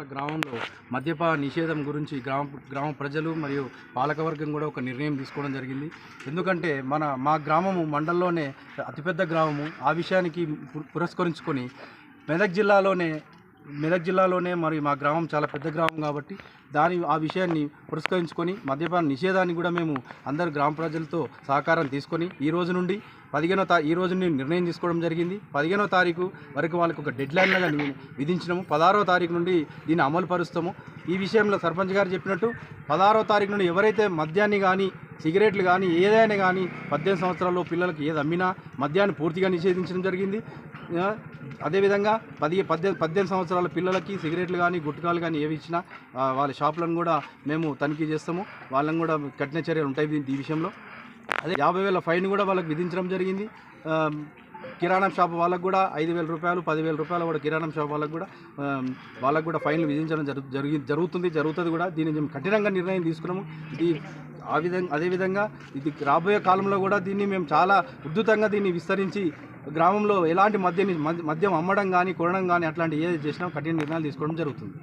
వాళ్ళ గ్రామంలో మద్యపాన నిషేధం గురించి గ్రామ గ్రామ ప్రజలు మరియు పాలకవర్గం కూడా ఒక నిర్ణయం తీసుకోవడం జరిగింది. ఎందుకంటే మన మా గ్రామము మండలంలోనే అతిపెద్ద గ్రామము. ఆ విషయానికి పు- పురస్కరించుకొని మెదక్ జిల్లాలోనే మెదక్ జిల్లాలోనే మరి మా గ్రామం చాలా పెద్ద గ్రామం కాబట్టి దాని ఆ విషయాన్ని పురస్కరించుకొని మద్యపాన నిషేధాన్ని కూడా మేము అందరు గ్రామ ప్రజలతో సహకారం తీసుకొని ఈ రోజు నుండి పదిహేనో తా ఈ రోజు నుండి నిర్ణయం తీసుకోవడం జరిగింది. పదిహేనో తారీఖు వరకు వాళ్ళకు ఒక డెడ్ లైన్ లాగా విధించినాము. పదహారో తారీఖు నుండి దీన్ని అమలు పరుస్తాము. ఈ విషయంలో సర్పంచ్ గారు చెప్పినట్టు పదహారో తారీఖు నుండి ఎవరైతే మద్యాన్ని కానీ సిగరెట్లు కానీ ఏదైనా కానీ పద్దెనిమిది సంవత్సరాల్లో పిల్లలకి ఏది అమ్మినా మద్యాన్ని పూర్తిగా నిషేధించడం జరిగింది. అదేవిధంగా పది పద్దెనిమిది పద్దెనిమిది సంవత్సరాల పిల్లలకి సిగరెట్లు కానీ గుట్కాలు కానీ ఏవి ఇచ్చినా వాళ్ళ షాపులను కూడా మేము తనిఖీ చేస్తాము. వాళ్ళని కూడా కఠిన చర్యలు ఉంటాయి ఈ విషయంలో. అదే యాభై వేల ఫైన్ కూడా వాళ్ళకి విధించడం జరిగింది. కిరాణా కిరాణం షాప్ వాళ్ళకు కూడా ఐదు వేల రూపాయలు పదివేల రూపాయలు కూడా కిరాణం షాప్ వాళ్ళకు కూడా వాళ్ళకు కూడా ఫైన్లు విధించడం జరుగు జరిగి జరుగుతుంది జరుగుతుంది కూడా. దీన్ని మేము కఠినంగా నిర్ణయం తీసుకున్నాము. ఇది ఆ విధంగా అదేవిధంగా ఇది రాబోయే కాలంలో కూడా దీన్ని మేము చాలా ఉద్ధృతంగా దీన్ని విస్తరించి గ్రామంలో ఎలాంటి మద్యం మద్యం అమ్మడం కానీ కొనడం కానీ అట్లాంటి ఏది చేసినా కఠిన నిర్ణయాలు తీసుకోవడం జరుగుతుంది.